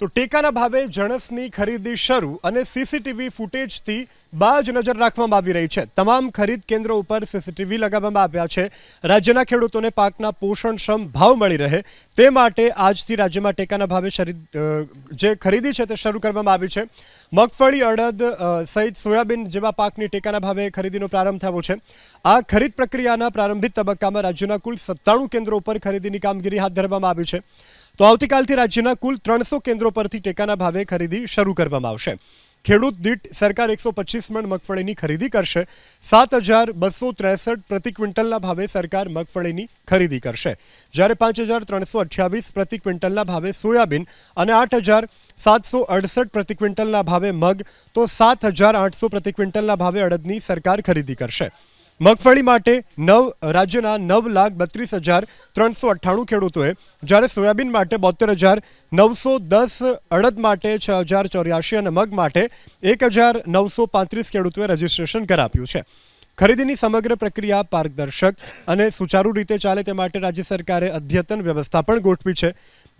તો ટેકાના ભાવે જણસની ખરીદી શરૂ અને સીસીટીવી ફૂટેજથી બાજ નજર રાખવામાં આવી રહી છે. તમામ ખરીદ કેન્દ્રો ઉપર સીસીટીવી લગાવવામાં આવ્યા છે. રાજ્યના ખેડૂતોને પાકના પોષણક્ષમ ભાવ મળી રહે તે માટે આજથી રાજ્યમાં ટેકાના ભાવે જે ખરીદી છે તે શરૂ કરવામાં આવી છે. મગફળી, અડદ સહિત સોયાબીન જેવા પાકની ટેકાના ભાવે ખરીદીનો પ્રારંભ થયો છે. આ ખરીદ પ્રક્રિયાના પ્રારંભિક તબક્કામાં રાજ્યના કુલ સત્તાણું કેન્દ્રો ઉપર ખરીદીની કામગીરી હાથ ધરવામાં આવી છે. તો આવતીકાલથી રાજ્યના કુલ ત્રણસો કેન્દ્રો પરથી ટેકાના ભાવે ખરીદી શરૂ કરવામાં આવશે. ખેડૂત દીઠ સરકાર એકસો પચીસ મણ મગફળીની ખરીદી કરશે. સાત હજાર બસો ત્રેસઠ પ્રતિ ક્વિન્ટલના ભાવે સરકાર મગફળીની ખરીદી કરશે. જ્યારે પાંચ હજાર ત્રણસો અઠ્યાવીસ પ્રતિ ક્વિન્ટલના ભાવે સોયાબીન અને આઠ હજાર સાતસો અડસઠ પ્રતિ ક્વિન્ટલના ભાવે મગ, તો સાત હજાર આઠસો પ્રતિ ક્વિન્ટલના ભાવે અડદની સરકાર ખરીદી કરશે. મગફળી માટે નવ, રાજ્યના નવ લાખ બત્રીસ હજાર ત્રણસો અઠ્ઠાણું ખેડૂતોએ જ્યારે સોયાબીન માટે બોતેર હજાર નવસો દસ અડદ માટે છ હજાર ચોર્યાસી અને મગ માટે એક હજાર નવસો પાંત્રીસ ખેડૂતોએ રજીસ્ટ્રેશન કરાવ્યું છે. ખરીદીની સમગ્ર પ્રક્રિયા પારદર્શક અને સુચારુ રીતે ચાલે તે માટે રાજ્ય સરકારે અદ્યતન વ્યવસ્થા પણ ગોઠવી છે.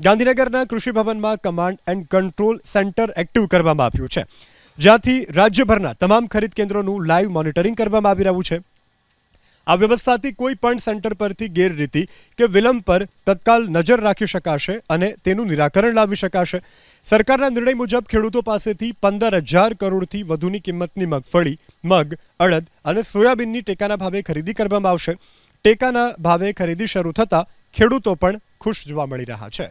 ગાંધીનગરના કૃષિ ભવનમાં command and control centre active કરવામાં આવ્યું છે. જ્યાંથી રાજ્યભરના તમામ ખરીદ કેન્દ્રોનું લાઈવ મોનિટરિંગ કરવામાં આવી રહ્યું છે. આ વ્યવસ્થાથી કોઈ પણ સેન્ટર પરથી ગેરરીતિ કે વિલંબ પર તત્કાલ નજર રાખી શકાશે અને તેનું નિરાકરણ લાવી શકાશે. સરકારના નિર્ણય મુજબ ખેડૂતો પાસેથી પંદર હજાર કરોડથી વધુની કિંમતની મગફળી, મગ, અડદ અને સોયાબીનની ટેકાના ભાવે ખરીદી કરવામાં આવશે. ટેકાના ભાવે ખરીદી શરૂ થતાં ખેડૂતો પણ ખુશ જોવા મળી રહ્યા છે.